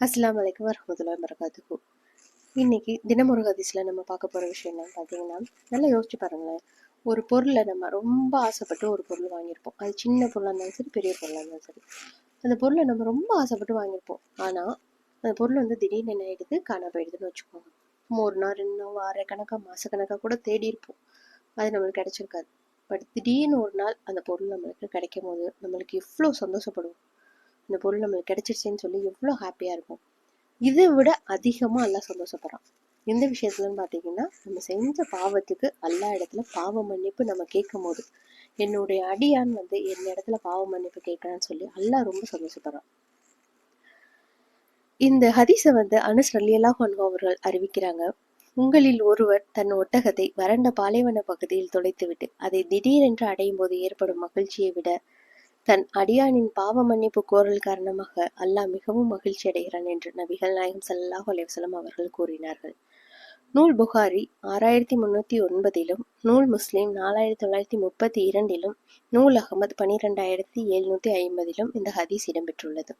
அஸ்லாம் அலைக்கும் வரஹ்மத்துல்லாஹி வரகாத்துஹு இன்னைக்கு தினமொரு ஹதீஸில் நம்ம பார்க்க போகிற விஷயம் என்னன்னு பார்த்தீங்கன்னா நல்லா யோசிச்சு பாருங்களேன். ஒரு பொருளை நம்ம ரொம்ப ஆசைப்பட்டு ஒரு பொருள் வாங்கியிருப்போம். அது சின்ன பொருளாக இருந்தாலும் சரி பெரிய பொருளாக இருந்தாலும் சரி. அந்த பொருளை நம்ம ரொம்ப ஆசைப்பட்டு வாங்கியிருப்போம். ஆனால் அந்த பொருள் வந்து திடீர்னு என்ன ஆகிடுது காணாம போயிடுதுன்னு வச்சுக்கோங்க. ஒரு நாள் ரெண்டு நாள் வார கணக்காக மாதக்கணக்காக கூட தேடி இருப்போம். அது நம்மளுக்கு கிடச்சிருக்காது. பட் திடீர்னு ஒரு நாள் அந்த பொருள் நம்மளுக்கு கிடைக்கும் போது நம்மளுக்கு எவ்வளோ சந்தோஷப்படுவோம். இந்த பொருள் நம்மளுக்கு கிடைச்சிருச்சேன்னு சொல்லி எவ்வளோ ஹாப்பியாக இருக்கும் இதை விட அதிகமாக எல்லாம் சந்தோஷப்படுறான். எந்த விஷயத்துலன்னு பார்த்தீங்கன்னா நம்ம செஞ்ச பாவத்துக்கு எல்லா இடத்துல பாவ மன்னிப்பு நம்ம கேட்கும் போது என்னுடைய அடியான் வந்து என் இடத்துல பாவ மன்னிப்பு கேட்கறான்னு சொல்லி அல்லாஹ் ரொம்ப சந்தோஷப்படுறான். இந்த ஹதீஸை வந்து அனுஸ் ரலியல்லாஹு அவர்கள் அறிவிக்கிறாங்க. உங்களில் ஒருவர் தன் ஒட்டகத்தை வறண்ட பாலைவன பகுதியில் தொலைத்துவிட்டு அதை திடீரென்று அடையும் போது ஏற்படும் மகிழ்ச்சியை விட தன் அடியானின் பாவ மன்னிப்பு கோரல் காரணமாக அல்லாஹ் மிகவும் மகிழ்ச்சி அடைகிறான் என்று நபிகள் நாயகம் ஸல்லல்லாஹு அலைவசலம் அவர்கள் கூறினார்கள். நூல் புகாரி ஆறாயிரத்தி முன்னூத்தி ஒன்பதிலும் நூல் முஸ்லீம் நாலாயிரத்தி தொள்ளாயிரத்தி முப்பத்தி இரண்டிலும் நூல் அகமது பனிரெண்டாயிரத்தி எழுநூத்தி ஐம்பதிலும் இந்த ஹதீஸ் இடம்பெற்றுள்ளது.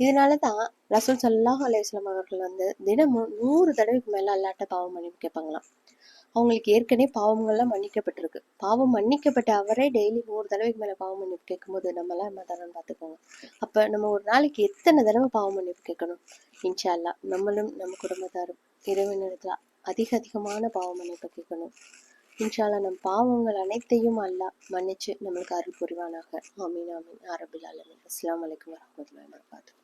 இதனாலதான் ரசூல் சல்லாஹ் அலையம் அவர்கள் வந்து தினமும் நூறு தடவைக்கு மேல அல்லாட்ட பாவம் மன்னிப்பு கேட்பாங்களாம். அவங்களுக்கு ஏற்கனவே பாவங்கள்லாம் மன்னிக்கப்பட்டிருக்கு. பாவம் மன்னிக்கப்பட்ட அவரே டெய்லி நூறு தடவைக்கு மேலே பாவம் மன்னிப்பு கேட்கும்போது நம்மளாம் என்ன தரோம்னு பார்த்துக்கோங்க. அப்போ நம்ம ஒரு நாளைக்கு எத்தனை தடவை பாவம் மன்னிப்பு கேட்கணும்? இன்ஷால்லா நம்மளும் நம்ம குடும்பத்தாரும் இறைவனிடத்துல அதிக அதிகமான பாவ மன்னிப்பு கேட்கணும். இன்ஷால்லா நம் பாவங்கள் அனைத்தையும் அல்லாஹ் மன்னிச்சு நம்மளுக்கு அருள் புரிவானாக. ஆமீன் ஆமீன். அரபில் ஆலமீன். அஸ்லாம் வலைக்கம் வரமத்துல வபரகாத்துஹு.